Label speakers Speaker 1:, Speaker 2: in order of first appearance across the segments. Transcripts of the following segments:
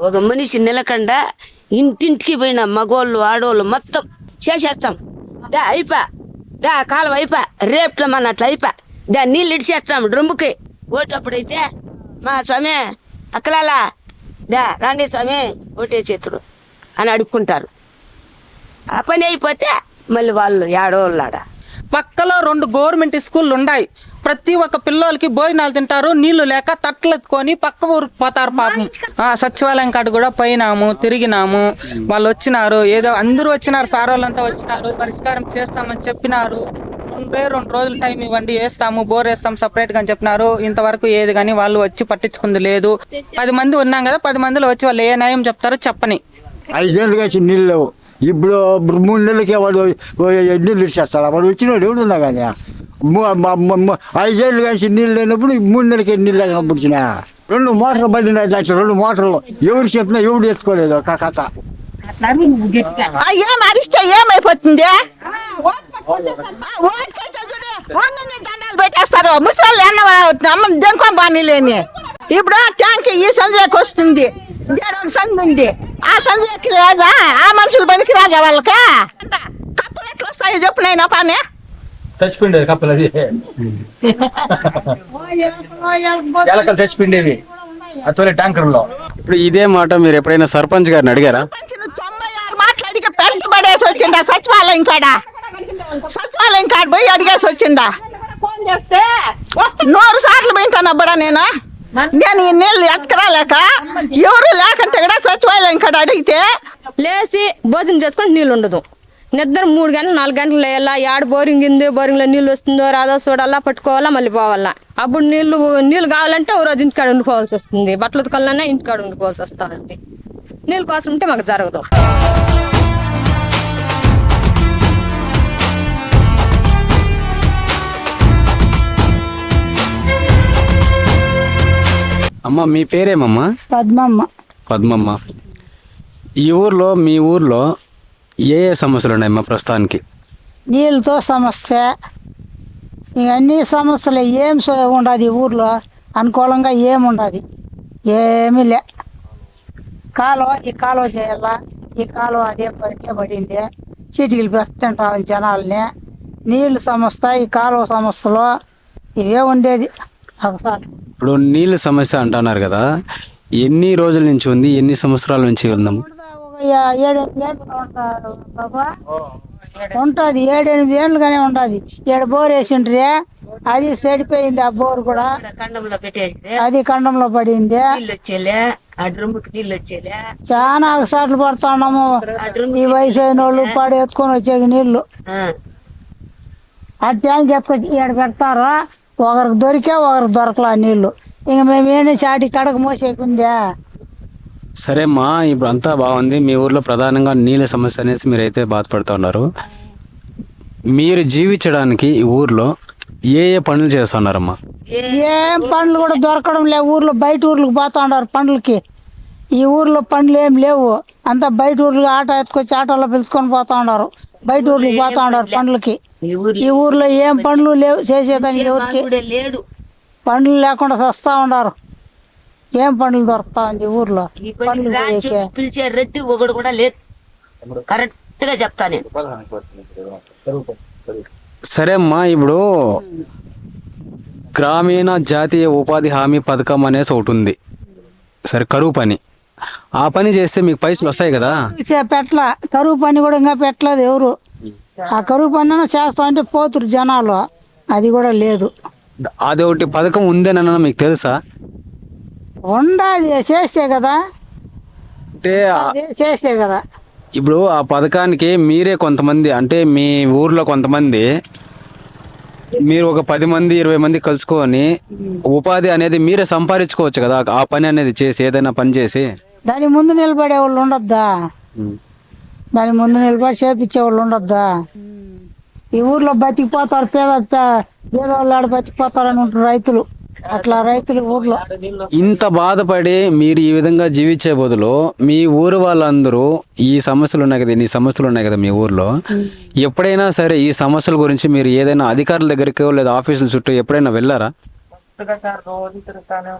Speaker 1: ఒక మనిషి నిలకుండా ఇంటింటికి పోయిన మగోళ్ళు ఆడోళ్ళు మొత్తం చేసేస్తాం. దా అయిపా. దా కాలం అయిపా. రేపు మన అట్లా అయిపా. దా నీళ్ళు ఇడిచేస్తాం డ్రమ్ముకి. ఓటప్పుడైతే మా స్వామి అక్కలాలా? దా రాండి స్వామి ఓటే చేతుడు అని అడుక్కుంటారు. ఆ పని అయిపోతే మళ్ళీ వాళ్ళు ఏడోళ్ళాడ.
Speaker 2: పక్కలో రెండు గవర్నమెంట్ స్కూళ్ళు ఉన్నాయి ప్రతి ఒక్క పిల్లోలకి భోజనాలు తింటారు నీళ్ళు లేక తట్టలు ఎత్తుకొని పక్క ఊరికి పోతారు పాపం. ఆ సచివాలయం కాడ కూడా పోయినాము తిరిగినాము. వాళ్ళు వచ్చినారు ఏదో అందరూ వచ్చినారు సార్ వాళ్ళంతా వచ్చినారు పరిష్కారం చేస్తామని చెప్పినారు. రెండే రెండు రోజులు టైం ఇవ్వండి వేస్తాము బోర్ వేస్తాం సపరేట్గా అని చెప్పినారు. ఇంతవరకు ఏది కానీ వాళ్ళు వచ్చి పట్టించుకుంది లేదు. పది మంది ఉన్నాం కదా పది మందిలో వచ్చి వాళ్ళు ఏ న్యాయం చెప్తారో చెప్పని.
Speaker 3: ఐదేళ్ళు కాసి నీళ్ళు లేవు. ఇప్పుడు మూడు నెలలకే వాడు నీళ్ళు ఇచ్చేస్తాడు. వాడు వచ్చినాడు ఎవడున్నా కానీ. ఐదేళ్ళు కలిసి నీళ్ళు లేనప్పుడు మూడు నెలలకి నీళ్ళు లేకుండా పుడిచిన రెండు మోటార్లు పడినాయి దాంట్లో రెండు మోటార్లు. ఎవరు చెప్పినా ఎవడు ఎత్తుకోలేదు ఒక కథ.
Speaker 4: ఏం అరిస్తే ఏమైపోతుంది? పెట్టేస్తారు. ముసలి అమ్మ బాని లేని. ఇప్పుడు ట్యాంక్ ఈ సందులోకి వస్తుంది. సంధి ఉంది. ఆ సందులోకి లేదా ఆ మనుషులు పనికి రాదా వాళ్ళకి? కప్పులు ఎట్లా వస్తాయో చెప్పు నైనా పానే.
Speaker 5: చచ్చిపోయిండేది కప్పలు అది. ఎలకలు చచ్చిపోయిండేవి అతోలే ట్యాంకర్లో
Speaker 6: ఇప్పుడు ఇదే మాట మీరు ఎప్పుడైనా సర్పంచ్ గారిని అడిగారా?
Speaker 4: మాట్లాడికి పెంట పడేసి వచ్చిండా? సచివాలయం కాడ? సచివాలయం కాడ పోయి అడిగేసి వచ్చిండా? నూరు సార్లు పోయింటాను అబ్బడా నేను? నేను ఈ నీళ్ళు ఎత్తుకురాలేక ఎవరు లేకంటే కూడా సచివాలయం కాడ అడిగితే
Speaker 7: లేచి భోజనం చేసుకొని నీళ్ళు ఉండదు. నిద్ర మూడు గంటలు నాలుగు గంటలు లేయాలా? యాడ బోరింగ్ ఉంది? బోరింగ్లో నీళ్ళు వస్తుందో రాదో? చూడాలా పట్టుకోవాలా? మళ్ళీ పోవాలా? అప్పుడు నీళ్ళు నీళ్ళు కావాలంటే ఓ రోజు ఇంటికాడ ఉండిపోవాల్సి వస్తుంది. బట్టలు ఉతకాలన్నా ఇంటికాడ ఉండిపోవాల్సి వస్తుంది నీళ్ళు కోసం ఉంటే మాకు జరగదు.
Speaker 6: అమ్మ మీ పేరేమమ్మా?
Speaker 8: పద్మమ్మ.
Speaker 6: పద్మమ్మ. ఈ ఊర్లో మీ ఊర్లో ఏ ఏ సమస్యలు ఉన్నాయమ్మా ప్రస్తుతానికి?
Speaker 8: నీళ్ళతో సమస్య అన్ని సమస్యలు ఏం ఉండదు ఈ ఊర్లో. అనుకూలంగా ఏముండదు ఏమీ లే కాలువ ఈ కాలువ చేయాలా? ఈ కాలువ అదే పడితే పడింది. చీటికలు పెడుతుంటాం జనాల్ని. నీళ్ళు సమస్య ఈ కాలువ సమస్యలో ఇవే ఉండేది. ఒకసారి.
Speaker 6: ఇప్పుడు నీళ్ళ సమస్య అంటున్నారు కదా. ఎన్ని రోజుల నుంచి ఉంది? ఎన్ని సంవత్సరాల నుంచి
Speaker 8: ఏ- ఏడెనిమిది ఏళ్ళు ఉంటారు బాబా. ఉంటుంది. ఏడెనిమిది ఏళ్ళుగానే ఉంటుంది. ఏడు బోర్ వేసిండ్రి. అది చెడిపోయింది ఆ బోర్ కూడా.
Speaker 1: కండంలో పెట్టేసి
Speaker 8: అది కండంలో పడింది. చాలా సార్లు పడుతున్నాము. ఈ వయసు అయిన వాళ్ళు పాడు ఎత్తుకొని వచ్చే నీళ్ళు
Speaker 1: ఆ,
Speaker 8: ట్యాంక్ ఎత్తుకొని ఈడ పెడతారు ఒకరికి దొరికే ఒకరికి దొరకలా నీళ్ళు ఇంక మేము ఏంటి చాటి కడక మోసేకుందా.
Speaker 6: సరే అమ్మా ఇప్పుడు అంతా బాగుంది. మీ ఊర్లో ప్రధానంగా నీళ్ళ సమస్య అనేసి మీరైతే బాధపడుతూ ఉన్నారు. మీరు జీవించడానికి ఈ ఊర్లో ఏ ఏ పనులు చేస్తున్నారమ్మా
Speaker 8: ఏం పండ్లు కూడా దొరకడం లేవు. ఊర్లో బయట ఊర్లకు పోతా ఉన్నారు పండ్లకి. ఈ ఊర్లో పండ్లు ఏం లేవు. అంతా బయట ఊర్లు ఆటో ఎత్తుకొచ్చి ఆటోలో పిలుచుకొని పోతా ఉన్నారు. బయట ఊర్లకు పోతా ఉన్నారు పండ్లకి.
Speaker 1: ఈ ఊర్లో
Speaker 8: ఏం పండ్లు లేవు చేసేదానికి ఎవరికి? పండ్లు లేకుండా సస్తా ఉన్నారు. ఏం పండ్లు దొరుకుతా ఉంది ఈ ఊర్లో.
Speaker 1: పిలిచే రెడ్డి ఒకడు కూడా లేదు. కరెక్ట్గా చెప్తా నేను.
Speaker 6: సరే అమ్మా ఇప్పుడు గ్రామీణ జాతీయ ఉపాధి హామీ పథకం అనేసి ఒకటి ఉంది. సరే కరువు పని. ఆ పని చేస్తే మీకు పైసలు వస్తాయి కదా?
Speaker 8: పెట్ల కరువు పని కూడా ఇంకా పెట్టలేదు ఎవరు. ఆ కరువు పని చేస్తా అంటే పోతురు జనాలు. అది కూడా లేదు.
Speaker 6: అది ఒకటి పథకం ఉందేనన్నా మీకు తెలుసా?
Speaker 8: ఉండాది చేస్తే కదా.
Speaker 6: అంటే
Speaker 8: చేస్తే కదా.
Speaker 6: ఇప్పుడు ఆ పథకానికి మీరే కొంతమంది అంటే మీ ఊర్లో కొంతమంది మీరు ఒక పది మంది ఇరవై మంది కలుసుకొని ఉపాధి అనేది మీరే సంపాదించుకోవచ్చు కదా ఆ పని అనేది చేసి ఏదైనా పని చేసి.
Speaker 8: దాని ముందు నిలబడే వాళ్ళు ఉండొద్దా? దాని ముందు నిలబడి చేపించే వాళ్ళు ఉండొద్దా? ఈ ఊర్లో బతికిపోతారు పేద పేదవాళ్ళు ఆడ బతికిపోతారని ఉంటారు రైతులు. అట్లా రైతులు ఊర్లో.
Speaker 6: ఇంత బాధపడి మీరు ఈ విధంగా జీవించే బదులు మీ ఊరు వాళ్ళందరూ ఈ సమస్యలు ఉన్నాయి కదా ఇన్ని సమస్యలు ఉన్నాయి కదా మీ ఊర్లో. ఎప్పుడైనా సరే ఈ సమస్యల గురించి మీరు ఏదైనా అధికారుల దగ్గరికి లేదా ఆఫీసుల చుట్టూ ఎప్పుడైనా వెళ్ళారా?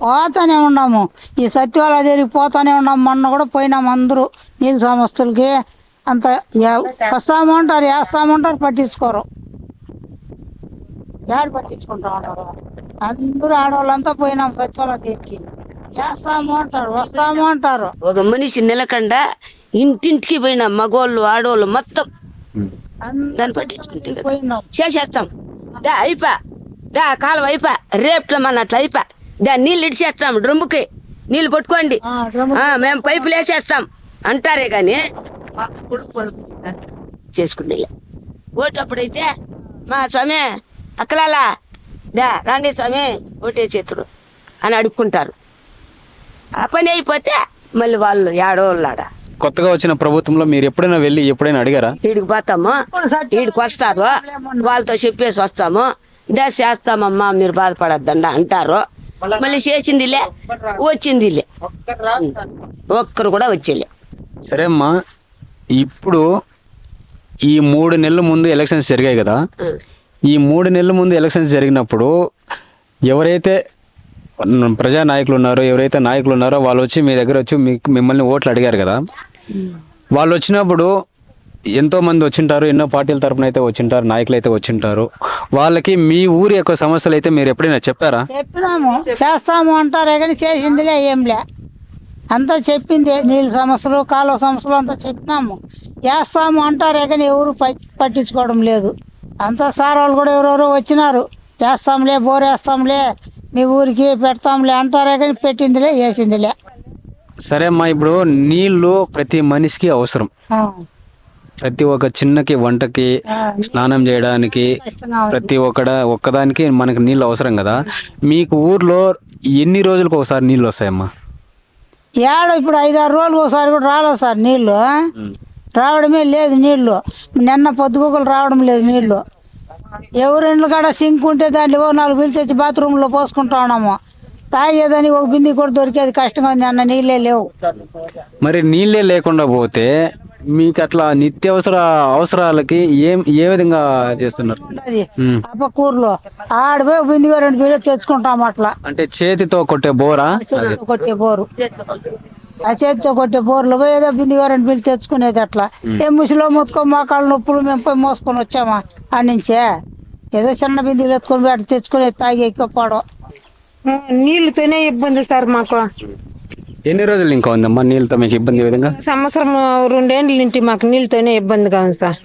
Speaker 8: పోతానే ఉన్నాము. ఈ సత్యవాల దగ్గరికి పోతానే ఉన్నాము మొన్న కూడా పోయినాము అందరూ నీళ్ళ సంస్థలకి అంత ఎ- వస్తామంటారు వేస్తామంటారు పట్టించుకోరు. ఏడు పట్టించుకుంటా ఉంటారు అందరూ ఆడవాళ్ళంతా పోయినాం సత్యవాల దగ్గరికి వేస్తాము అంటారు వస్తాము అంటారు.
Speaker 1: ఒక మనిషి నిలకుండా ఇంటింటికి పోయినా మగోళ్ళు ఆడోళ్ళు మొత్తం. దాన్ని పట్టించుకుంటే చేసేస్తాం. దా అయిపా. దా కాలం అయిపా. రేపులో మన అట్లా అయిపా. దా నీళ్ళు ఇడిచేస్తాం డ్రమ్ముకి. నీళ్ళు పట్టుకోండి.
Speaker 8: ఆ, డ్రమ్ము-
Speaker 1: ఆ, మేము పైపులు వేసేస్తాం అంటారే కానీ చేసుకునే ఓటప్పుడైతే మా స్వామి అక్కలాలా దా రాండి స్వామి ఓటే చేతుడు అని అడుక్కుంటారు. ఆ పని అయిపోతే మళ్ళీ వాళ్ళు ఏడోళ్ళాడ.
Speaker 6: కొత్తగా వచ్చిన ప్రభుత్వంలో మీరు ఎప్పుడైనా వెళ్ళి ఎప్పుడైనా అడిగారా?
Speaker 1: ఈడికి పోతాము ఈడికి వస్తారు వాళ్ళతో చెప్పేసి వస్తాము. దా చేస్తామమ్మా మీరు బాధపడద్దండి అంటారు. మళ్ళీ చేసిందిలే వచ్చిందిలే. ఒక్కరు కూడా వచ్చేలే.
Speaker 6: సరే అమ్మా ఇప్పుడు ఈ మూడు నెలల ముందు ఎలక్షన్స్ జరిగాయి కదా. ఈ మూడు నెలల ముందు ఎలక్షన్స్ జరిగినప్పుడు ఎవరైతే ప్రజా నాయకులు ఉన్నారో ఎవరైతే నాయకులు ఉన్నారో వాళ్ళు వచ్చి మీ దగ్గర వచ్చి మిమ్మల్ని ఓట్లు అడిగారు కదా. వాళ్ళు వచ్చినప్పుడు ఎంతో మంది వచ్చింటారు ఎన్నో పార్టీల తరపున అయితే వచ్చింటారు నాయకులు అయితే వచ్చింటారు. వాళ్ళకి మీ ఊరి యొక్క సమస్యలు అయితే మీరు ఎప్పుడైనా చెప్పారా?
Speaker 8: చెప్పినాము. చేస్తాము అంటారే కానీ చేసిందిలే ఏంలే అంతా చెప్పింది నీళ్ళ సమస్యలు కాలువ సమస్యలు అంతా చెప్పినాము. చేస్తాము అంటారే కానీ ఎవరు పట్టించుకోవడం లేదు. అంతా సార్ వాళ్ళు కూడా ఎవరెవరో వచ్చినారు. చేస్తాంలే బోర్ వేస్తాంలే మీ ఊరికి పెడతాంలే అంటారే కానీ పెట్టిందిలే వేసిందిలే.
Speaker 6: సరే అమ్మా ఇప్పుడు నీళ్ళు ప్రతి మనిషికి అవసరం. ప్రతి ఒక్క చిన్నకి వంటకి స్నానం చేయడానికి ప్రతి ఒక్కడ ఒక్కదానికి మనకి నీళ్ళు అవసరం కదా. మీకు ఊర్లో ఎన్ని రోజులకు ఒకసారి నీళ్ళు వస్తాయమ్మా?
Speaker 8: ఏడ ఇప్పుడు ఐదారు రోజులు ఒకసారి కూడా రాలేదు సార్ నీళ్ళు రావడమే లేదు నీళ్ళు. నిన్న పొద్దుగుకలు రావడం లేదు నీళ్ళు. ఎవరి ఇండ్ల కాడ సింక్ ఉంటే దాంట్లో ఓ నాలుగు బిల్లు తెచ్చి బాత్రూంలో పోసుకుంటా ఉన్నాము. తాగేదని ఒక బింది కూడా దొరికేది కష్టంగా ఉంది అన్న నీళ్ళే లేవు.
Speaker 6: మరి నీళ్ళే లేకుండా పోతే మీకు అట్లా నిత్యావసర అవసరాలకి ఏం ఏ విధంగా చేస్తున్నారు.
Speaker 8: అప్ప కూరలో ఆడిపోయి బిందిగా రెండు బిల్లు తెచ్చుకుంటాం అట్లా.
Speaker 6: అంటే చేతితో కొట్టే బోరా?
Speaker 8: చేతితో కొట్టే బోరు. ఆ చేతితో కొట్టే బోర్లు పోయి ఏదో బిందిగా రెండు బిల్లు తెచ్చుకునేది అట్లా. ఏ ముసిలో మొత్తుకో మోకాళ్ళ నొప్పులు మేము పోయి మోసుకొని వచ్చామా ఆడి నుంచే? ఏదో చిన్న బిందెలు ఎత్తుకొని అట్లా తెచ్చుకునేది తాగి ఎక్కిపోవడం
Speaker 9: నీళ్ళతోనే ఇబ్బంది సార్ మాకు.
Speaker 6: ఎన్ని రోజులు ఇంకా ఉందమ్మా నీళ్ళతో మీకు ఇబ్బంది విధంగా?
Speaker 9: సంవత్సరం రెండేండ్ల నుంచి మాకు నీళ్ళతోనే ఇబ్బందిగా ఉంది సార్.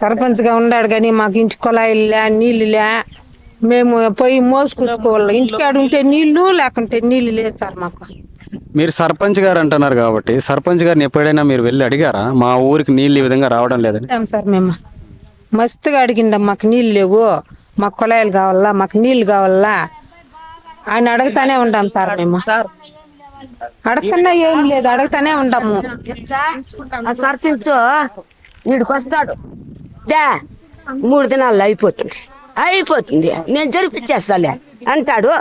Speaker 9: సర్పంచ్గా ఉన్నాడు కానీ మాకు ఇంటి కుళాయిలు లే నీళ్ళు లే మేము పోయి మోసుకొచ్చుకోవాలి. ఇంటికాడ ఉంటే నీళ్ళు లేకుంటే నీళ్ళు లేదు సార్ మాకు.
Speaker 6: మీరు సర్పంచ్ గారు అంటున్నారు కాబట్టి సర్పంచ్ గారిని ఎప్పుడైనా మీరు వెళ్ళి అడిగారా? మా ఊరికి నీళ్ళు ఈ విధంగా రావడం లేదని.
Speaker 9: అడిగాం సార్ మేము. మస్తుగా అడిగిండాం మాకు నీళ్ళు లేవు. మాకు కుళాయిలు కావాలా? మాకు నీళ్ళు కావాలా? ఆయన అడుగుతానే ఉంటాం సార్ మేము. అడగకుండా ఏం లేదు అడుగుతానే ఉంటాము
Speaker 1: ఆ సర్పంచ్ వీడికి వస్తాడు. దా మూడు దినాల్లో అయిపోతుంది. అయిపోతుంది. నేను జరిపించేస్తాలే అంటాడు.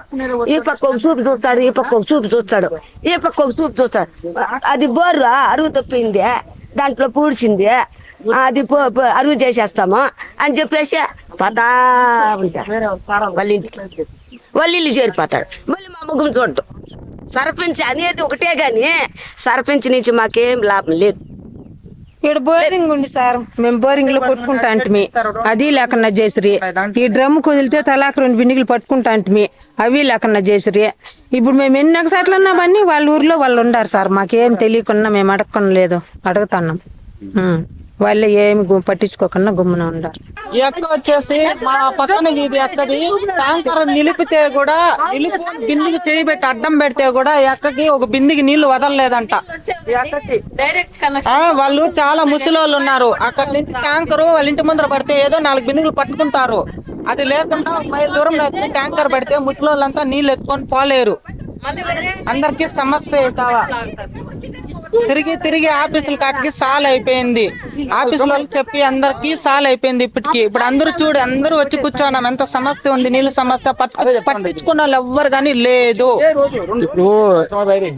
Speaker 1: ఈ పక్క ఒక చూపు చూస్తాడు ఈ పక్క ఒక చూపు చూస్తాడు ఈ పక్క ఒక చూపు చూస్తాడు. అది బోరు అరువు తప్పింది. దాంట్లో పూడ్చింది. అది పో- అరువు చేసేస్తాము అని చెప్పేసి పదా ఉంటాడు వాళ్ళ ఇంటికి. వాళ్ళ ఇల్లు చేరిపోతాడు. మళ్ళీ మా ముగ్గురు చూడటం సర్పంచ్ అనేది ఒకటే కానీ సర్పంచ్ నుంచి మాకేం లాభం లేదు.
Speaker 9: ఇక్కడ బోరింగ్ ఉంది సార్. మేము బోరింగ్లో కొట్టుకుంటా అంటిమి అది లేకుండా చేసిరి. ఈ డ్రమ్ కుదిలితే తలాక రెండు బిండిగలు పట్టుకుంటా అంటిమి అవి లేకుండా చేసిరి. ఇప్పుడు మేము ఎన్ని ఒకసార్లు అన్నీ వాళ్ళ ఊర్లో వాళ్ళు ఉండారు సార్. మాకేం తెలియకుండా మేము అడగకుండా లేదు. అడుగుతున్నాం. వాళ్ళు ఏమి పట్టించుకోకుండా గుమ్మన
Speaker 2: ఉండాలి. ఎక్క వచ్చేసి మా పక్కన ఇది ఎక్కది ట్యాంకర్ నిలిపితే కూడా నిలిపి బిందికి చేయి పెట్టి అడ్డం పెడితే కూడా ఎక్కకి ఒక బిందికి నీళ్ళు వదలలేదంట. ఆ, వాళ్ళు చాలా ముసలోళ్ళు ఉన్నారు. అక్కడ నుంచి ట్యాంకర్ వాళ్ళ ఇంటి ముందర పడితే ఏదో నాలుగు బిందులు పట్టుకుంటారు. అది లేకుండా మైల్ దూరం ట్యాంకర్ పెడితే ముసలోళ్ళంతా నీళ్ళు ఎత్తుకొని పోలేరు. అందరికి సమస్య అవుతావా? తిరిగి తిరిగి ఆఫీసుల కాటికి సాల్ అయిపోయింది. ఆఫీస్ వాళ్ళకి చెప్పి అందరికి సాల్ అయిపోయింది ఇప్పటికి. ఇప్పుడు అందరూ చూడు అందరూ వచ్చి కూర్చోన్నాం ఎంత సమస్య ఉంది నీళ్ళ సమస్య పట్టు పట్టించుకున్న వాళ్ళు ఎవ్వరు కానీ లేదు.
Speaker 6: ఇప్పుడు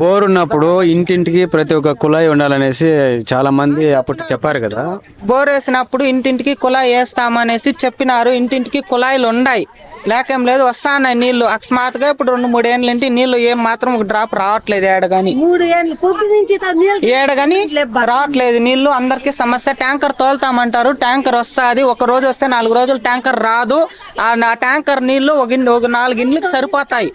Speaker 6: బోర్ ఉన్నప్పుడు ఇంటింటికి ప్రతి ఒక్క కుళాయి ఉండాలనేసి చాలా మంది అప్పుడు చెప్పారు కదా.
Speaker 2: బోర్ వేసినప్పుడు ఇంటింటికి కుళాయి వేస్తామనేసి చెప్పినారు. ఇంటింటికి కుళాయిలు ఉన్నాయి లేకేం లేదు వస్తాన్నాయి నీళ్ళు అకస్మాత్తుగా ఇప్పుడు రెండు మూడు ఏళ్ళ నుండి నీళ్ళు ఏం మాత్రం ఒక డ్రాప్ రావట్లేదు ఏడ గాని
Speaker 1: మూడు ఏళ్ళు కుప్పి నుంచి
Speaker 2: ఏడ గాని రావట్లేదు. నీళ్ళు అందరికి సమస్య. ట్యాంకర్ తోలుతామంటారు. ట్యాంకర్ వస్తుంది. ఒక రోజు వస్తే నాలుగు రోజులు ట్యాంకర్ రాదు. ఆ నా ట్యాంకర్ నీళ్ళు ఒక ఇన్- ఒక నాలుగు ఇండ్లకి సరిపోతాయి.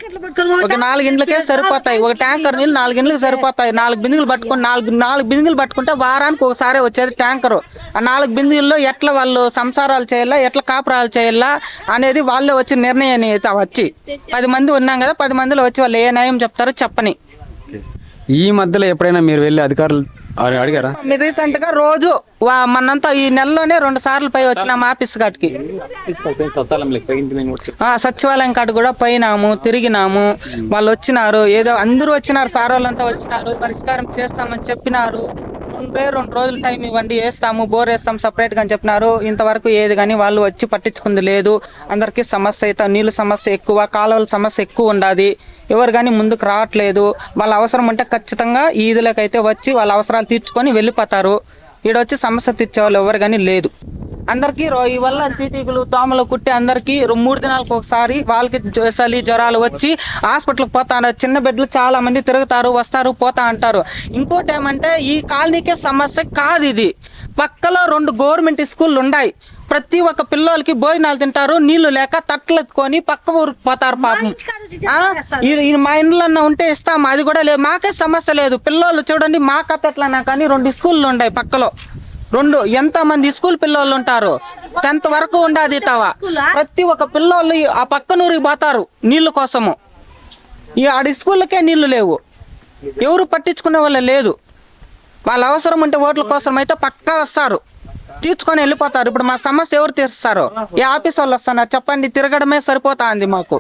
Speaker 2: ఒక నాలుగు ఇండ్లకే సరిపోతాయి. ఒక ట్యాంకర్ నీళ్ళు నాలుగు ఇండ్లకి సరిపోతాయి. నాలుగు బిందులు పట్టుకుని నాలుగు నాలుగు బిందులు పట్టుకుంటే వారానికి ఒకసారి వచ్చేది ట్యాంకర్. ఆ నాలుగు బిందుల్లో ఎట్లా వాళ్ళు సంసారాలు చేయాలా ఎట్లా కాపురాలు చేయాలా అనేది వాళ్ళే వచ్చి నిర్ణయం అయితే వచ్చి పది మంది ఉన్నాం కదా పది మందిలో వచ్చి వాళ్ళు ఏ న్యాయం చెప్తారో చెప్పని.
Speaker 6: ఈ మధ్యలో ఎప్పుడైనా మీరు వెళ్ళి అధికారులు అడి- అడిగారా?
Speaker 2: మీరు రీసెంట్గా రోజు మనంతా ఈ నెలలోనే రెండు సార్లు పై వచ్చినాం ఆఫీస్ కాటికి ఆ, సచివాలయం కాడ కూడా పోయినాము తిరిగినాము. వాళ్ళు వచ్చినారు ఏదో అందరూ వచ్చినారు సార్ వాళ్ళంతా వచ్చినారు పరిష్కారం చేస్తామని చెప్పినారు. రెండే రెండు రోజులు టైం ఇవ్వండి వేస్తాము బోర్ వేస్తాం సపరేట్గా అని చెప్పినారు. ఇంతవరకు ఏది కానీ వాళ్ళు వచ్చి పట్టించుకుంది లేదు. అందరికీ సమస్య అయితే నీళ్ళ సమస్య ఎక్కువ కాలువల సమస్య ఎక్కువ ఉండాది. ఎవరు కానీ ముందుకు రావట్లేదు. వాళ్ళ అవసరం ఉంటే ఖచ్చితంగా ఈదులకైతే వచ్చి వాళ్ళ అవసరాలు తీర్చుకొని వెళ్ళిపోతారు. ఈడొచ్చి సమస్య తీర్చే వాళ్ళు ఎవరు కానీ లేదు. అందరికీ వల్ల చీటీకులు దోమలు కుట్టి అందరికీ మూడు దినాలకు ఒకసారి వాళ్ళకి చలి జ్వరాలు వచ్చి హాస్పిటల్కి పోతారు చిన్న బెడ్లు చాలా మంది తిరుగుతారు వస్తారు పోతా అంటారు. ఇంకోటి ఏమంటే ఈ కాలనీకే సమస్య కాదు ఇది. పక్కలో రెండు గవర్నమెంట్ స్కూళ్ళు ఉన్నాయి ప్రతి ఒక్క పిల్లోలకి భోజనాలు తింటారు నీళ్ళు లేక తట్టలు ఎత్తుకొని పక్క ఊరికి పోతారు పాపం. మా ఇండ్లన్నా ఉంటే ఇస్తాం అది కూడా లేదు. మాకే సమస్య లేదు. పిల్లోళ్ళు చూడండి మా కథ ఎట్లన్నా కానీ రెండు స్కూళ్ళు ఉన్నాయి పక్కలో. రెండు ఎంతమంది స్కూల్ పిల్లోళ్ళు ఉంటారు? టెన్త్ వరకు ఉండాది తవా. ప్రతి ఒక్క పిల్లోళ్ళు ఆ పక్కనూరికి పోతారు నీళ్ళు కోసము. ఈ ఆడి స్కూళ్ళకే నీళ్ళు లేవు. ఎవరు పట్టించుకునే వాళ్ళు లేదు. వాళ్ళ అవసరం ఉంటే ఓట్ల కోసం అయితే పక్కా వస్తారు. తీర్చుకొని వెళ్ళిపోతారు. ఇప్పుడు మా సమస్య ఎవరు తీరుస్తారు? ఏ ఆఫీస్ వాళ్ళు వస్తున్నారు. చెప్పండి తిరగడమే సరిపోతా ఉంది మాకు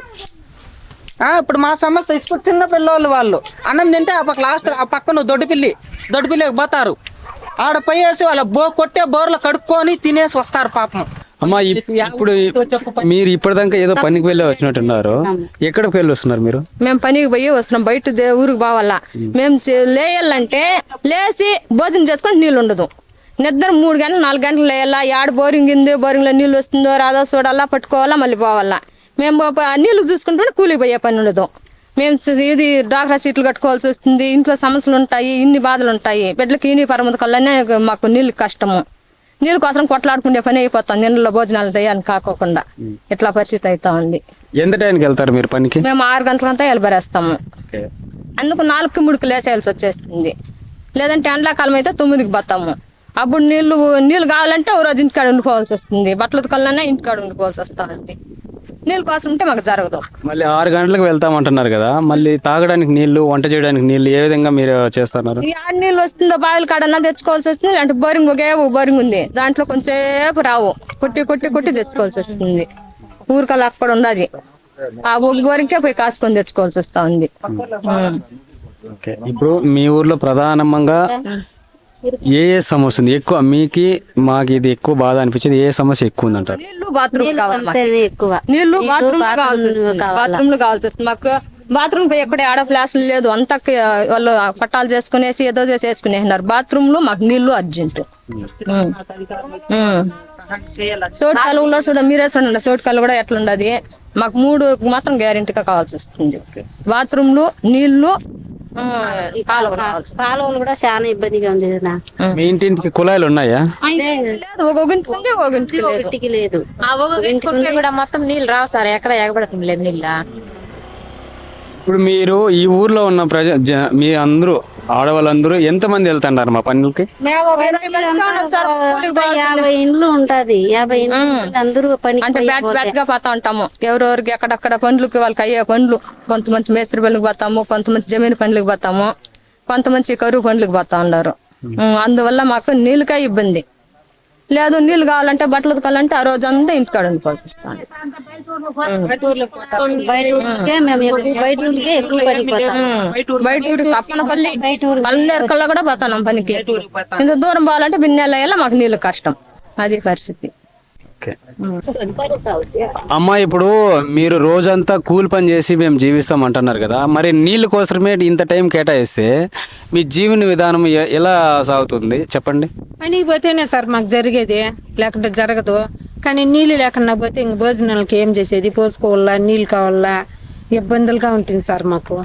Speaker 2: ఇప్పుడు మా సమస్య ఇప్పుడు చిన్న పిల్లవాళ్ళు వాళ్ళు. అన్నం తింటే ఆ పక్క లాస్ట్ ఆ పక్కన దొడ్డిపిల్లి దొడ్డిపిల్లికి పోతారు. ఆడ పోయేసి వాళ్ళ బో కొట్టే బోర్లు కడుక్కొని తినేసి వస్తారు పాపం.
Speaker 6: అమ్మా ఇప్- ఇప్పుడు మీరు ఇప్పటిదాకా ఏదో పనికి వెళ్ళి వచ్చినట్టున్నారు. ఎక్కడికి వెళ్ళి వస్తున్నారు మీరు?
Speaker 7: మేము పనికి పోయి వస్తున్నాం బయట దే- ఊరికి పోవాలా. మేము లేయాలంటే లేచి భోజనం చేసుకొని నీళ్ళు ఉండదు. నిద్ర మూడు గంటలు నాలుగు గంటలు లేయాలా? యాడ బోరింగ్ ఉంది? బోరింగ్లో నీళ్ళు వస్తుందో రాదో చూడాలా? పట్టుకోవాలా? మళ్ళీ పోవాలా? మేము నీళ్ళు చూసుకుంటే కూలికి పోయే పని ఉండదు. మేము ఇది డాక్టర్ సీట్లు కట్టుకోవాల్సి వస్తుంది. ఇంట్లో సమస్యలు ఉంటాయి ఇన్ని బాధలు ఉంటాయి. బిడ్డలకి ఇన్ని పరమత కల్లానే మాకు నీళ్ళు కష్టము. నీళ్ళ కోసం కొట్లాడుకునే పని అయిపోతుంది నీళ్ళలో భోజనాలు చేయాలని కాకోకుండా. ఇట్లా పరిస్థితి అవుతా ఉంది
Speaker 6: ఎంత టైంకి వెళ్తారు మీరు పనికి?
Speaker 7: మేము ఆరు గంటలంతా ఎలబరేస్తాము. అందుకు నాలుగుకి మూడుకి లేచేయాల్సి వచ్చేస్తుంది. లేదంటే ఎండాకాలం అయితే తొమ్మిదికి బతాము అప్పుడు నీళ్ళు నీళ్ళు కావాలంటే ఓ రోజు ఇంటికాడ ఉండిపోవాల్సి వస్తుంది. బట్టలు ఉతకాలన్నా ఇంటికాడ ఉండిపోవాల్సి వస్తుంది నీళ్ళు కోసం ఉంటే మాకు జరగదు.
Speaker 6: మళ్ళీ ఆరు గంటలకు వెళ్తామంటున్నారు కదా మళ్ళీ తాగడానికి నీళ్ళు వంట చేయడానికి నీళ్ళు ఏ విధంగా మీరు చేస్తున్నారు?
Speaker 7: ఆడ నీళ్ళు వస్తుందో బావిల కాడన్నా తెచ్చుకోవాల్సి వస్తుంది లేదంటే బోరింగ్ ఒకే బోరింగ్ ఉంది. దాంట్లో కొంచెంసేపు రావు. కొట్టి కొట్టి కొట్టి తెచ్చుకోవాల్సి వస్తుంది. ఊరికల్లా అక్కడ ఉండదు. ఆ ఒక బోరింగ్కే పోయి కాసుకొని తెచ్చుకోవాల్సి వస్తా ఉంది.
Speaker 6: ఇప్పుడు మీ ఊర్లో ప్రధానంగా ఏ ఏ సమస్య ఉంది? ఎక్కువ మీకు మాకు ఇది ఎక్కువ బాధ అనిపించేది ఏ సమస్య ఎక్కువ ఉందంటారు?
Speaker 7: నీళ్ళు బాత్రూమ్ కావాలి మాకు.
Speaker 1: ఎక్కువ.
Speaker 7: నీళ్ళు బాత్రూమ్లో కావాల్సి వస్తుంది. మాకు బాత్రూమ్ పోయి ఎక్కడ ఆడ ఫ్లాస్ లేదు. అంతా వాళ్ళు పట్టాలు చేసుకునేసి ఏదో చేసి వేసుకునేసినారు బాత్రూమ్లో మాకు నీళ్ళు అర్జెంట్. సోట్ కాలువలో చూడ మీరే చూడండి. సోట్ కాలువ కూడా ఎట్లా ఉండదు మాకు మూడు మాత్రం గ్యారెంటీగా కావాల్సి వస్తుంది. బాత్రూమ్లు నీళ్ళు
Speaker 1: కాలువలు. కూడా చాలా ఇబ్బందిగా నా
Speaker 6: మీ ఇంటింటికి కుళాయిలు ఉన్నాయా?
Speaker 7: లేదు. లేదు.
Speaker 1: ఇంటికి లేదు.
Speaker 10: ఇంటికి కూడా మొత్తం నీళ్ళు రావు సార్. ఎక్కడ ఎగబడటం లేదు నీళ్ళ.
Speaker 6: ఇప్పుడు మీరు ఈ ఊర్లో ఉన్న ప్రజ మీ అందరూ ఆడవాళ్ళందరూ ఎంతమంది వెళ్తున్నారు మా పనులకి?
Speaker 7: మంది.
Speaker 1: యాభై ఇండ్లు ఉంటది. యాభై ఇండ్లు. అందరూ పని
Speaker 7: అంటే బ్యాచ్ బ్యాచ్గా పోతా ఉంటాము. ఎవరెవరికి ఎక్కడక్కడ పనులకి వాళ్ళకి అయ్యే పనులు. కొంతమంది మేస్త్రి పనులకు పోతాము కొంతమంది జమీన్ పనులకు పోతాము కొంతమంది కరువు పనులకు పోతా ఉన్నారు. అందువల్ల మాకు నీళ్ళకే ఇబ్బంది. లేదు నీళ్ళు కావాలంటే బట్టలు ఉతకాలంటే ఆ రోజు అంతా ఇంటికాడ ఉండిపోవాల్సి వస్తుంది.
Speaker 1: బయట ఊరికే
Speaker 7: కల్లా కూడా పోతాం పనికి. ఇంత దూరం పోవాలంటే బిన్నెల మాకు నీళ్ళు కష్టం. అది పరిస్థితి.
Speaker 6: అమ్మ ఇప్పుడు మీరు రోజంతా కూలి పని చేసి మేము జీవిస్తాం అంటున్నారు కదా మరి నీళ్ళ కోసమే ఇంత టైం కేటాయిస్తే మీ జీవన విధానం ఎలా సాగుతుంది? చెప్పండి.
Speaker 9: పనికి పోతేనే సార్ మాకు జరిగేది లేకుంటే జరగదు. కానీ నీళ్ళు లేకుండా పోతే ఇంక భోజనాలకి ఏం చేసేది? పోసుకోవాలా? నీళ్ళు కావాలా? ఇబ్బందులుగా ఉంటుంది సార్ మాకు.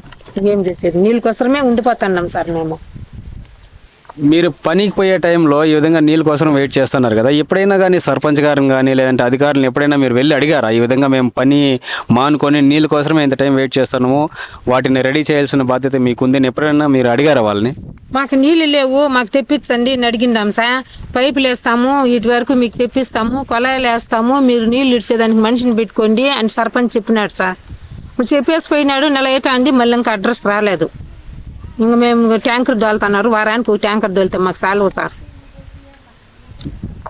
Speaker 9: ఏం చేసేది? నీళ్ళ కోసమే ఉండిపోతున్నాం సార్ మేము.
Speaker 6: మీరు పనికి పోయే టైంలో ఈ విధంగా నీళ్ళ కోసం వెయిట్ చేస్తున్నారు కదా. ఎప్పుడైనా కానీ సర్పంచ్ గారిని కానీ లేదంటే అధికారులను ఎప్పుడైనా మీరు వెళ్ళి అడిగారా? ఈ విధంగా మేము పని మానుకొని నీళ్ళ కోసమే ఇంత టైం వెయిట్ చేస్తున్నాము వాటిని రెడీ చేయాల్సిన బాధ్యత మీకుందని ఎప్పుడైనా మీరు అడిగారా వాళ్ళని?
Speaker 9: మాకు నీళ్ళు లేవు మాకు తెప్పించండి అని సార్. పైపులు వేస్తాము ఇటు వరకు మీకు తెప్పిస్తాము కొలాయిలు వేస్తాము మీరు నీళ్ళు ఇచ్చేదానికి మనిషిని పెట్టుకోండి అని సర్పంచ్ చెప్పినాడు సార్. ఇప్పుడు చెప్పేసి పోయినాడు నెల ఏటా అంది మళ్ళీ ఇంకా అడ్రస్ రాలేదు. ఇంక మేము ట్యాంకర్ దోలుతున్నారు. వారానికి ఒక ట్యాంకర్ దోలితే మాకు సాలవు సార్.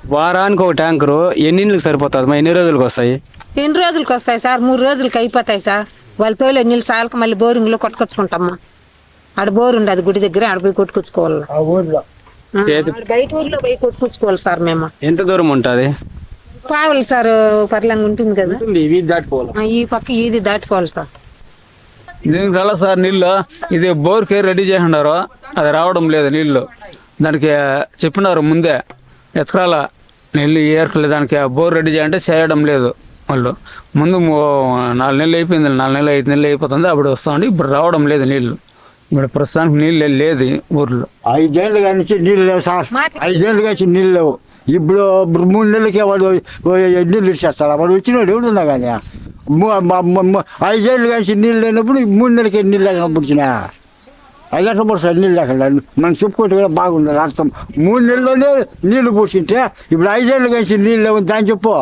Speaker 6: వారానికి ఒక ట్యాంకరు ఎన్ని నీళ్ళకి సరిపోతుంది? మా ఎన్ని రోజులకు వస్తాయి?
Speaker 9: ఎన్ని రోజులకి వస్తాయి సార్? మూడు రోజులకి అయిపోతాయి సార్. వాళ్ళు తోలే నీళ్ళు సాలక మళ్ళీ బోరింగ్లో కొట్టుకొచ్చుకుంటామ్మా ఆడ బోర్ ఉండదు గుడి దగ్గర ఆడ పోయి కొట్టుకొచ్చుకోవాలి? బయట ఊర్లో పోయి కొట్టుకొచ్చుకోవాలి సార్ మేము.
Speaker 6: ఎంత దూరం ఉంటుంది?
Speaker 9: పావులు సార్ పర్లంగా ఉంటుంది కదా.
Speaker 6: ఇవి దాటిపోవాలి.
Speaker 9: ఆ, ఈ పక్క ఇది దాటుకోవాలి సార్.
Speaker 11: దీనికి రాలా సార్ నీళ్ళు? ఇది బోర్కి రెడీ చేసినారు అది రావడం లేదు నీళ్ళు. దానికి చెప్పినారు ముందే. ఎత్తుకురాల? నీళ్ళు ఏర్కలేదు దానికి బోర్ రెడీ చేయాలంటే చేయడం లేదు వాళ్ళు. ముందు నాలుగు నెలలు అయిపోయింది. నాలుగు నెలలు ఐదు నెలలు అయిపోతుంది. అప్పుడు వస్తామండి ఇప్పుడు రావడం లేదు నీళ్ళు. ఇప్పుడు ప్రస్తుతానికి నీళ్ళు లేదు ఊర్లో.
Speaker 3: ఐదేళ్ళు కానీ నీళ్ళు లేవు సార్. ఐదేళ్ళు కానీ నీళ్ళు లేవు. ఇప్పుడు ఇప్పుడు మూడు నెలలకే వాడు నీళ్ళు ఇచ్చేస్తాడు. వాడు వచ్చినాడు. ఎవడున్నా కానీ. ము- మ- మ- మ- ఐదేళ్ళు కానీ నీళ్ళు లేనప్పుడు మూడు నెలలకే నీళ్ళు లేకుండా పుడిచినా అది ఎట్లా పడుతుంది నీళ్ళు లేకుండా మనం చెప్పుకుంటే కూడా బాగుండదు అర్థం మూడు నెలల్లోనే నీళ్ళు పూసింటే ఇప్పుడు ఐదేళ్ళు కలిసి నీళ్ళు లేవు దాని చెప్పు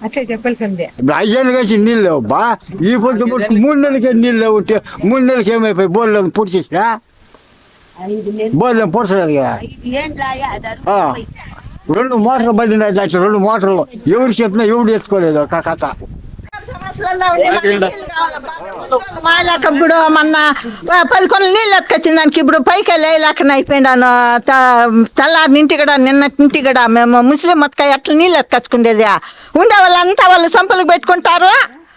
Speaker 9: అట్లే చెప్పాల్సిందే
Speaker 3: ఇప్పుడు ఐదేళ్ళు కలిసి నీళ్ళు లేవు బా ఈ పొద్దు పుట్టుకు మూడు నెలలకే నీళ్ళు లేవు ఉంటే మూడు నెలలకి ఏమైపోయి బోర్లు పూడ్చేసినా బోర్లు పూడ్చలేదు కదా ఆ. రెండు మోటార్లు పడినాయి దాంట్లో రెండు మోటార్లు ఎవరు చెప్పినా ఎవడు ఎత్తుకోలేదు ఒక కథ
Speaker 4: వాళ్ళకి ఇప్పుడు మొన్న పది కొనలు నీళ్ళు ఎత్తుకొచ్చిన దానికి ఇప్పుడు పైకి లేలేకన అయిపోయినాను తెల్లారి ఇంటి కూడా నిన్నటి ఇంటి కూడా మేము ముస్లిం మొత్తం ఎట్లా నీళ్ళు ఎత్తుకొచ్చుకునేది ఉండే వాళ్ళంతా వాళ్ళు సంపులకు పెట్టుకుంటారు.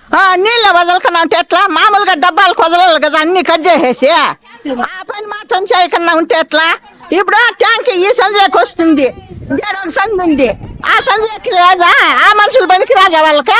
Speaker 4: ఆ, నీళ్ళ వదలకన్నా ఉంటే ఎట్లా? మామూలుగా డబ్బాలకు వదలాలి కదా అన్ని కట్ చేసేసి. ఆ పని మాత్రం చేయకన్నా ఉంటే ఎట్లా? ఇప్పుడు ట్యాంక్ ఈ సందులోకి వస్తుంది. సందు ఉంది. ఆ సందులోకి లేదా ఆ మనుషులు పనికి రాదా వాళ్ళకి?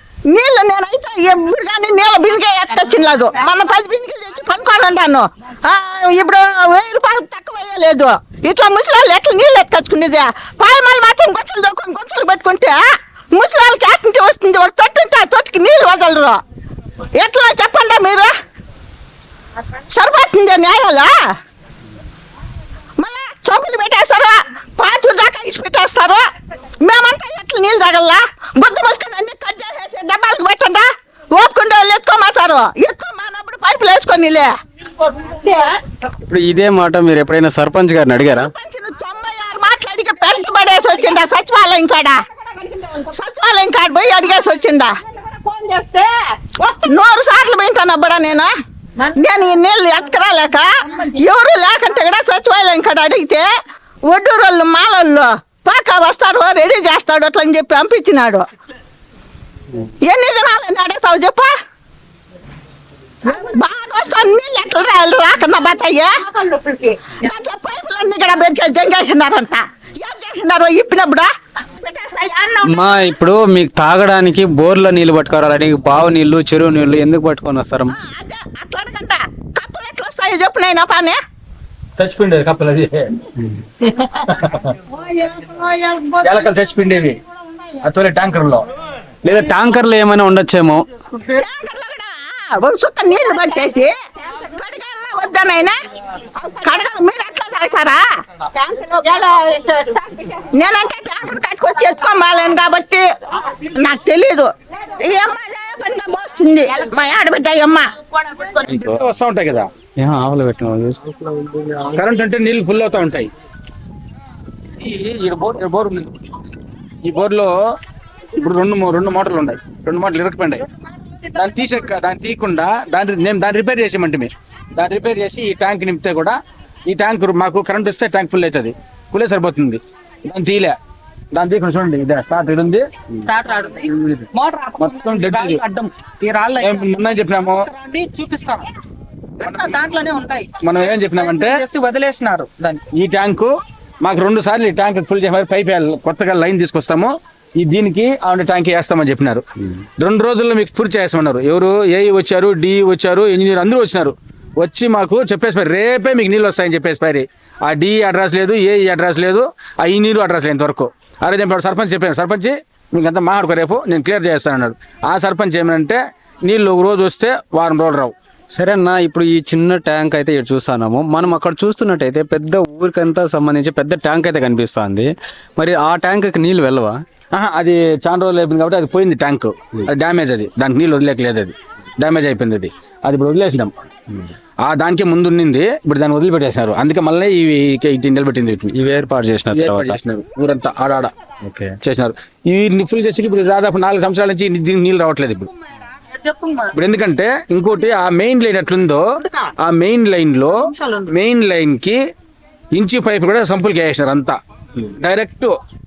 Speaker 4: నీళ్ళు నేనైతే ఎప్పుడు కానీ నీళ్ళ బిందిగా ఎత్తుకొచ్చినలేదు మన పది బిందికలు తెచ్చి పనుకొని ఉన్నాను ఇప్పుడు వెయ్యి రూపాయలు తక్కువ అయ్యలేదు ఇట్లా ముసలాళ్ళు ఎట్లా నీళ్ళు ఎత్తచ్చుకునేది. పాయమాలు మాత్రం గొచ్చలు దొక్కుని గొచ్చలు పెట్టుకుంటే ముసలాళ్ళకి ఎట్టుంటే వస్తుంది ఒక తొట్టు ఉంటే ఆ తొట్టుకి నీళ్ళు వదలరు. ఎట్లా చెప్పండి మీరు? సరిపోతుందా న్యాయాలా? మళ్ళా చౌకులు పెట్టేస్తారు? పాతులు దాకా ఇచ్చి పెట్టేస్తారు? మేమంతా ఎట్లా నీళ్ళు తాగల్లా? బుద్ధ మసుకొని అన్ని డబ్బాలకు పెట్టండి ఓపుకుండే వాళ్ళు ఎత్తుకోమాతారు ఎత్తుకోమానప్పుడు పైపులు వేసుకొనిలే
Speaker 6: ఇప్పుడు ఇదే మాట మీరు ఎప్పుడైనా సర్పంచ్ గారిని అడిగారా?
Speaker 4: తొంభై ఆరు మాట్లాడికి పడేసి వచ్చిండా? సచివాలయం కాడ? సచివాలయం కాడ పోయి అడిగేసి వచ్చిండా? నూరు సార్లు పోయింటాను అబ్బడా నేను? నేను ఈ నీళ్ళు ఎత్తకరాలేక ఎవరు లేకంటే కూడా సచివాలయం కాడ అడిగితే ఒడ్డూరోళ్ళు మాలోళ్ళు పాక వస్తారు రెడీ చేస్తాడు అట్లా అని చెప్పి పంపించినాడు. ఎన్ని దినాలని అడుగుతావు చెప్ప. బాగా వస్తాను నీళ్ళు ఎట్లా రాయాలి రాకన్నా బతాయ్యా. దాంట్లో పైపులన్నీ కూడా పెరికే జంగేసినారంట ఏం చేసినారో ఇప్పినప్పుడు? పెట్టేస్తాయి అన్నం.
Speaker 6: మా ఇప్పుడు మీకు తాగడానికి బోర్లో నీళ్ళు పట్టుకోరాలని బావు నీళ్ళు చెరువు నీళ్ళు ఎందుకు పట్టుకొని వస్తారు?
Speaker 4: అదే అట్లా అడగంట కప్పులు ఎట్లా వస్తాయో చెప్పు నైనా పానే.
Speaker 5: చచ్చిపోయిండేది కప్పలు అది. ఎలకలు చచ్చిపోయిండేవి. అతోలే ట్యాంకర్లో
Speaker 6: లేదా ట్యాంకర్లు ఏమైనా ఉండొచ్చేమో.
Speaker 4: చుక్క నీళ్ళు పట్టేసి కడగాల వద్దనైనా కడగాలి మీరు ఎట్లా తాగుతారా నేనంటే ట్యాంకర్ కట్టుకొచ్చి ఎత్తుకోమాలేను కాబట్టి నాకు తెలీదు. ఈ అమ్మ అదే పనిగా పోస్తుంది మా ఆడబిడ్డ అమ్మ.
Speaker 5: వస్తూ ఉంటాయి కదా.
Speaker 6: ఆవులు పెట్టిన
Speaker 5: కరెంట్ అంటే నీళ్ళు ఫుల్ అవుతా ఉంటాయి. ఈ బోర్ ఈ బోర్ ఉంది. ఈ బోర్లో ఇప్పుడు రెండు రెండు మోటార్లు ఉన్నాయి. రెండు మోటార్లు ఇరకపోయినాయి దాన్ని తీసే దాన్ని తీయకుండా దాన్ని నేను దాన్ని రిపేర్ చేసేయమంటే మీరు. దాన్ని రిపేర్ చేసి ఈ ట్యాంక్ నింపితే కూడా ఈ ట్యాంక్ మాకు కరెంట్ వస్తే ట్యాంక్ ఫుల్ అవుతుంది. ఫుల్లే సరిపోతుంది. దాన్ని తీలే దాన్ని తీయకుండా చూడండి. ఇదే స్టార్ట్ ఇది. ఉంది మొత్తం మొన్న చెప్పినాము?
Speaker 2: రండి చూపిస్తాం అంతా దాంట్లోనే ఉంటాయి.
Speaker 5: మనం ఏం చెప్పినామంటే
Speaker 2: వదిలేసినారు
Speaker 5: ఈ ట్యాంకు మాకు రెండు సార్లు ఈ ట్యాంక్ ఫుల్ చేసి పైప్. కొత్తగా లైన్ తీసుకొస్తాము. ఈ దీనికి ఆవిడ ట్యాంక్ వేస్తామని చెప్పినారు. రెండు రోజుల్లో మీకు పూర్తి చేస్తామన్నారు. ఎవరు? ఏఈ వచ్చారు? డి వచ్చారు? ఇంజనీర్ అందరూ వచ్చినారు. వచ్చి మాకు చెప్పేసి రేపే మీకు నీళ్ళు వస్తాయని చెప్పేసి పైరి ఆ డి అడ్రస్ లేదు ఏఈ అడ్రస్ లేదు ఆ ఇంజనీర్ అడ్రస్ లేదు ఇంతవరకు. అరే చెప్పాడు సర్పంచ్ చెప్పాను సర్పంచ్ మీకు అంతా మాట్లాడుకో రేపు నేను క్లియర్ చేస్తాను అన్నాడు. ఆ సర్పంచ్ ఏమనంటే నీళ్ళు ఒక రోజు వస్తే వారం రోజులు రావు.
Speaker 6: సరే అన్న ఇప్పుడు ఈ చిన్న ట్యాంక్ అయితే ఇక్కడ చూస్తున్నాము. మనం అక్కడ చూస్తున్నట్టయితే పెద్ద ఊరికంతా సంబంధించి పెద్ద ట్యాంక్ అయితే కనిపిస్తుంది. మరి ఆ ట్యాంక్కి నీళ్ళు వెళ్ళవా?
Speaker 5: అది చాలా రోజులు అయిపోయింది కాబట్టి అది పోయింది ట్యాంక్. అది డ్యామేజ్ అది. దానికి నీళ్ళు వదిలేకలేదు అది. డ్యామేజ్ అయిపోయింది అది. అది ఇప్పుడు వదిలేసినాం. ఆ దానికి ముందు ఉన్నింది ఇప్పుడు దాన్ని వదిలిపెట్టేసినారు. అందుకే మళ్ళీ ఇవి ఇటు నిలబెట్టింది వీటిని.
Speaker 6: ఇవి ఏర్పాటు చేసిన
Speaker 5: ఏర్పాటు
Speaker 6: తర్వాత?
Speaker 5: చేసినారు. ఊరంతా ఆడాడ
Speaker 6: ఓకే.
Speaker 5: చేసినారు. ఈ ఫుల్ చేసి ఇప్పుడు దాదాపు నాలుగు సంవత్సరాల నుంచి దీనికి నీళ్ళు రావట్లేదు ఇప్పుడు. ఇప్పుడు ఎందుకంటే ఇంకోటి ఆ మెయిన్ లైన్ ఎట్లుందో ఆ మెయిన్ లైన్లో మెయిన్ లైన్కి ఇంచి పైప్ కూడా సంపులకి వేసినారు అంతా. డైరెక్ట్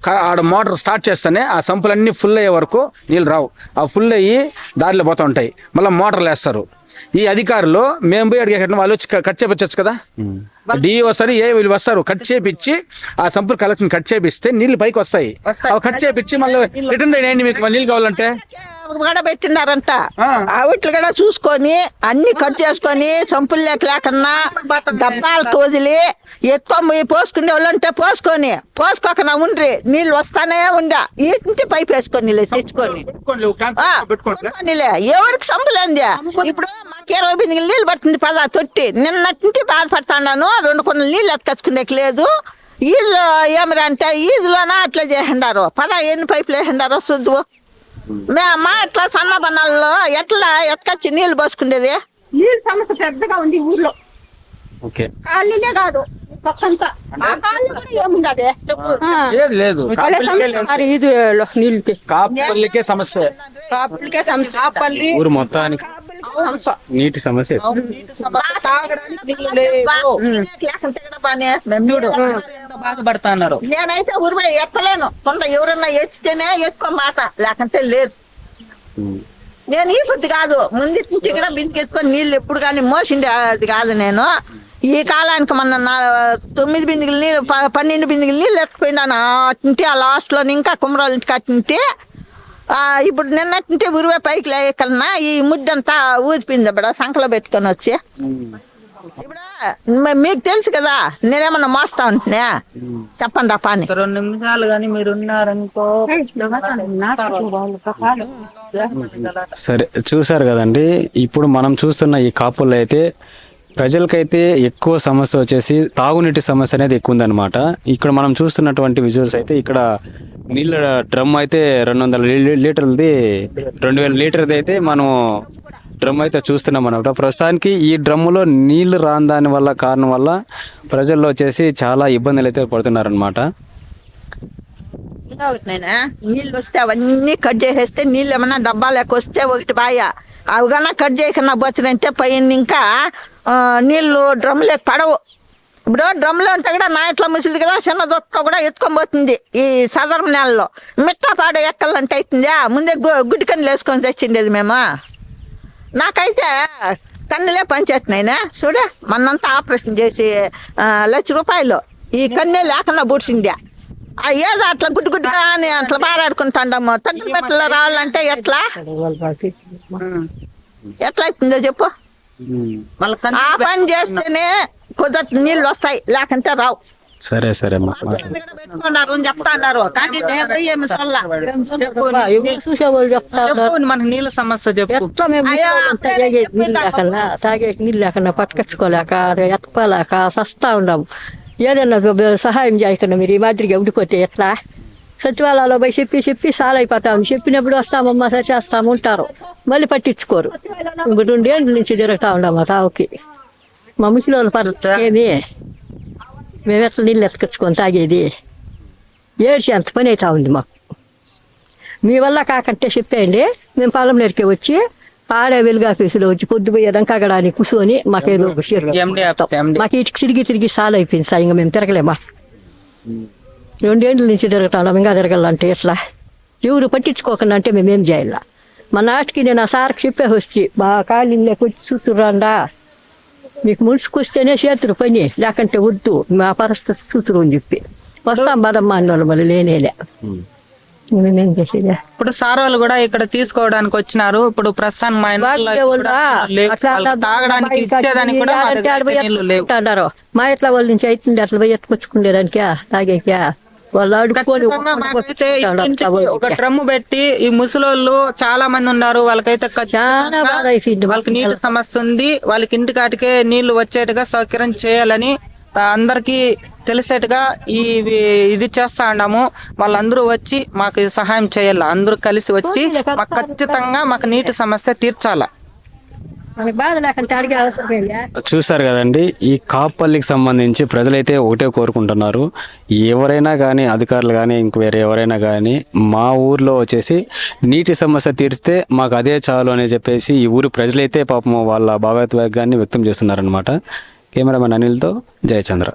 Speaker 5: ఆడ మోటార్ స్టార్ట్ చేస్తేనే ఆ సంపులన్నీ ఫుల్ అయ్యే వరకు నీళ్ళు రావు. ఆ ఫుల్ అయ్యి దారిలో పోతా ఉంటాయి. మళ్ళీ మోటార్లు వేస్తారు. ఈ అధికారులు మేము పోయి అడిగే వాళ్ళు వచ్చి కట్ చేపించచ్చు కదా? డి వస్తారు ఏ వీళ్ళు వస్తారు. కట్ చేపించి ఆ సంపుల్ కలెక్షన్ కట్ చేపిస్తే నీళ్ళు పైకి వస్తాయి. అవి కట్ చేపించి మళ్ళీ రిటర్న్ అయ్యండి మీకు? నీళ్ళు కావాలంటే?
Speaker 4: కూడా పెట్టినారంట ఆవిట్లు కూడా చూసుకొని అన్ని కట్ చేసుకొని సంపులు లేక లేకన్నా డబ్బాలతో వదిలి పోయి పోసుకునే వాళ్ళు ఉంటే పోసుకొని పోసుకోకనా ఉండ్రి నీళ్ళు వస్తానే ఉండా. ఇంటి పైప్ వేసుకొని తెచ్చుకొని? ఆ. ఎవరికి సంపులేంది ఇప్పుడు మాకు ఇరవై నీళ్ళు పడుతుంది పద తొట్టి. నిన్నటి బాధపడుతున్నాను రెండు కొన్ని నీళ్ళు ఎత్తుకొచ్చుకునేకి లేదు. ఈజులో ఏమరా అంటే ఈజులోనా అట్లా చేసిండారు. పద ఎన్ని పైపులు వేసిండారో చూద్దు మే మా ఎట్లా సన్న బన్నాల్లో ఎట్లా ఎత్తుకొచ్చి నీళ్ళు పోసుకునేది
Speaker 12: నీళ్ళ సమస్య పెద్దగా ఉంది ఊర్లో.
Speaker 6: ఓకే.
Speaker 12: కాలనీలే కాదు పక్కంతా. ఆ కాలనీ కూడా ఏముండదే?
Speaker 5: లేదు. లేదు.
Speaker 9: ఇది నీళ్ళకి.
Speaker 5: కాపల్లికే సమస్య.
Speaker 9: కాపులకే సమస్య.
Speaker 2: కాపల్లి.
Speaker 6: ఊరు మొత్తానికి నీటి సమస్య.
Speaker 2: బాధపడుతున్నారు
Speaker 4: నేనైతే ఊరిపై ఎత్తలేను. కొండ ఎవరన్నా ఎత్తితేనే ఎక్కువ మాట. లేకుంటే లేదు. నేను ఈ పొద్దు కాదు. ముందు నుంచి కూడా బిందుకెత్తుకొని నీళ్ళు ఎప్పుడు కానీ మోసిండే అది కాదు నేను. ఈ కాలానికి మొన్న నా తొమ్మిది బిందులు నీళ్ళు ప- పన్నెండు బిందులు నీళ్ళు ఎత్తుకుపోయినాను అట్టింటి ఆ లాస్ట్లో ఇంకా కుమ్మరాలు ఇంటికి అట్టింటి ఆ, ఇప్పుడు నిన్నట్టుంటే ఉరివే పైకి లేకన్నా ఈ ముడ్డంతా ఊదిపోయింది ఇప్పుడు సంకలో పెట్టుకొని వచ్చి. ఇప్పుడు మీకు తెలుసు కదా నేనేమన్నా మోస్తా ఉంటున్నా చెప్పండి పని.
Speaker 2: రెండు నిమిషాలు కానీ మీరు ఉన్నారనుకో
Speaker 6: సరే చూసారు కదండి ఇప్పుడు మనం చూస్తున్న ఈ కాపుల్లో అయితే ప్రజలకైతే ఎక్కువ సమస్య వచ్చేసి తాగునీటి సమస్య అనేది ఎక్కువ ఉందన్నమాట. ఇక్కడ మనం చూస్తున్నటువంటి విజువల్స్ అయితే ఇక్కడ నీళ్ళ డ్రమ్ అయితే రెండు వందల లీటర్లది రెండు వేల లీటర్ది అయితే మనం డ్రమ్ అయితే చూస్తున్నాం అనమాట ప్రస్తుతానికి ఈ డ్రమ్ములో నీళ్ళు రాని దాని వల్ల కారణం వల్ల ప్రజల్లో వచ్చేసి చాలా ఇబ్బందులు అయితే పడుతున్నారనమాట
Speaker 4: ఇంకా నీళ్ళు వస్తే అవన్నీ కట్ చేసేస్తే నీళ్ళు ఏమన్నా డబ్బాలకు వస్తే ఒకటి బాయ. అవి కట్ చేయకుండా పోతున్నాయంటే పైన ఇంకా ఆ, నీళ్ళు డ్రమ్లోకి పడవు. ఇప్పుడు డ్రమ్లో ఉంటే కూడా నా ఇట్లా ముసిలి కదా చిన్న దొక్క కూడా ఎత్తుకొని పోతుంది ఈ సదరం నెలలో. మిట్టా పాడు ఎక్కాలంటే అవుతుందా? ముందే గు గుడ్డి వేసుకొని తెచ్చిండేది మేము? నాకైతే కన్నులే పనిచేస్తున్నాయినా. చూడే మన్నంతా ఆపరేషన్ చేసి లక్ష రూపాయలు. ఈ కన్నే లేకుండా బుడిసిండే. ఆ ఏదో అట్లా గుడ్డు గుడ్డుగా అని అట్లా బారాడుకుంటాండము తగ్గులు మెట్టలో రావాలంటే ఎట్లా? ఎట్లా అవుతుందో చెప్పు ఆ పని చేస్తేనే కుదరటి నీళ్ళు వస్తాయి. లేకుంటే రావు.
Speaker 6: సరే సరే అమ్మా
Speaker 4: పెట్టుకున్నారు? అని చెప్తా అన్నారు. కానీ ఏమి
Speaker 2: చెప్పు నీళ్ళ సమస్య చెప్పు.
Speaker 9: ఎట్లా మేము నీళ్ళు నీళ్ళు లేకన్నా పట్టుకొచ్చుకోలేక ఎత్తుకోలేక సస్తా ఉన్నాం ఏదైనా సహాయం చేయకుండా మీరు ఈ మాదిరిగా ఉండిపోతే ఎట్లా? సచివాలయంలో పోయి చెప్పి చెప్పి సాల్ అయిపోతాం. చెప్పినప్పుడు వస్తామమ్మా సరి చేస్తాము ఉంటారు. మళ్ళీ పట్టించుకోరు. ఇప్పుడు రెండేళ్ళ నుంచి తిరుగుతా ఉన్నాం మా తావుకి. మా ముసలి వాళ్ళ పర్లేదు. ఏమి? మేము ఎట్లా నీళ్ళు ఎత్తుకొచ్చుకొని తాగేది ఏడ్చి అంత పని అవుతా ఉంది మాకు మీ వల్ల కాకంటే చెప్పేయండి మేము పొలం నేరికి వచ్చి
Speaker 12: ఆడే వెలుగు ఆఫీసులో వచ్చి పొద్దుపోయేదాకా అక్కడ కూర్చొని మాకేదో మాకు ఇటు తిరిగి తిరిగి సాల్ అయిపోయింది సార్ ఇంకా మేము తిరగలేమా రెండేండ్ల నుంచి తిరగతాం ఇంకా తిరగాలంటే ఎట్లా ఎవరు పట్టించుకోకుండా అంటే మేమేం చేయాల మా నాటికి నేను ఆ సార్కి చెప్పే వచ్చి మా కాలనీలోకి వచ్చి చూస్తురండా మీకు ముడుచుకొస్తేనే చేతురు పని లేకంటే వద్దు మా పరిస్థితి చూతురు అని చెప్పి వస్తాం బదమ్మా అన్న మళ్ళీ లేనేలే చేసేది
Speaker 2: ఇప్పుడు సార్ వాళ్ళు కూడా ఇక్కడ తీసుకోవడానికి వచ్చినారు. ఇప్పుడు ప్రస్తుతానికి మా ఇంట్లో కూడా లేవు. వాళ్ళకి తాగడానికి ఇచ్చేదానికి కూడా మా దగ్గర అయితే నీళ్ళు లేవు.
Speaker 12: అన్నారు మా ఇట్లా వాళ్ళ నుంచి అవుతుంది అట్లా పోయి ఎత్తుకొచ్చుకునేదానికా తాగేకా వాళ్ళు ఆడుకొని
Speaker 2: ఒక డ్రమ్ము పెట్టి ఈ ముసలోళ్ళు చాలా మంది ఉన్నారు. వాళ్ళకైతే వాళ్ళకి నీళ్ళ సమస్య ఉంది. వాళ్ళకి ఇంటికాటికే నీళ్ళు వచ్చేట్టుగా సౌకర్యం చేయాలని అందరికీ తెలిసేట్టుగా ఈ ఇది చేస్తా ఉన్నాము. వాళ్ళందరూ వచ్చి మాకు సహాయం చేయాలి? అందరూ కలిసి వచ్చి మాకు ఖచ్చితంగా మాకు నీటి సమస్య తీర్చాల?
Speaker 12: చూసారు
Speaker 6: చూశారు కదండి ఈ కాపల్లికి సంబంధించి ప్రజలైతే ఒకటే కోరుకుంటున్నారు. ఎవరైనా కానీ అధికారులు కానీ ఇంక వేరే ఎవరైనా కానీ మా ఊర్లో వచ్చేసి నీటి సమస్య తీరిస్తే మాకు అదే చాలు అని చెప్పేసి ఈ ఊరు ప్రజలైతే పాపం వాళ్ళ భావోద్వేగాన్ని వ్యక్తం చేస్తున్నారనమాట కెమెరామెన్ అనిల్తో జయచంద్ర.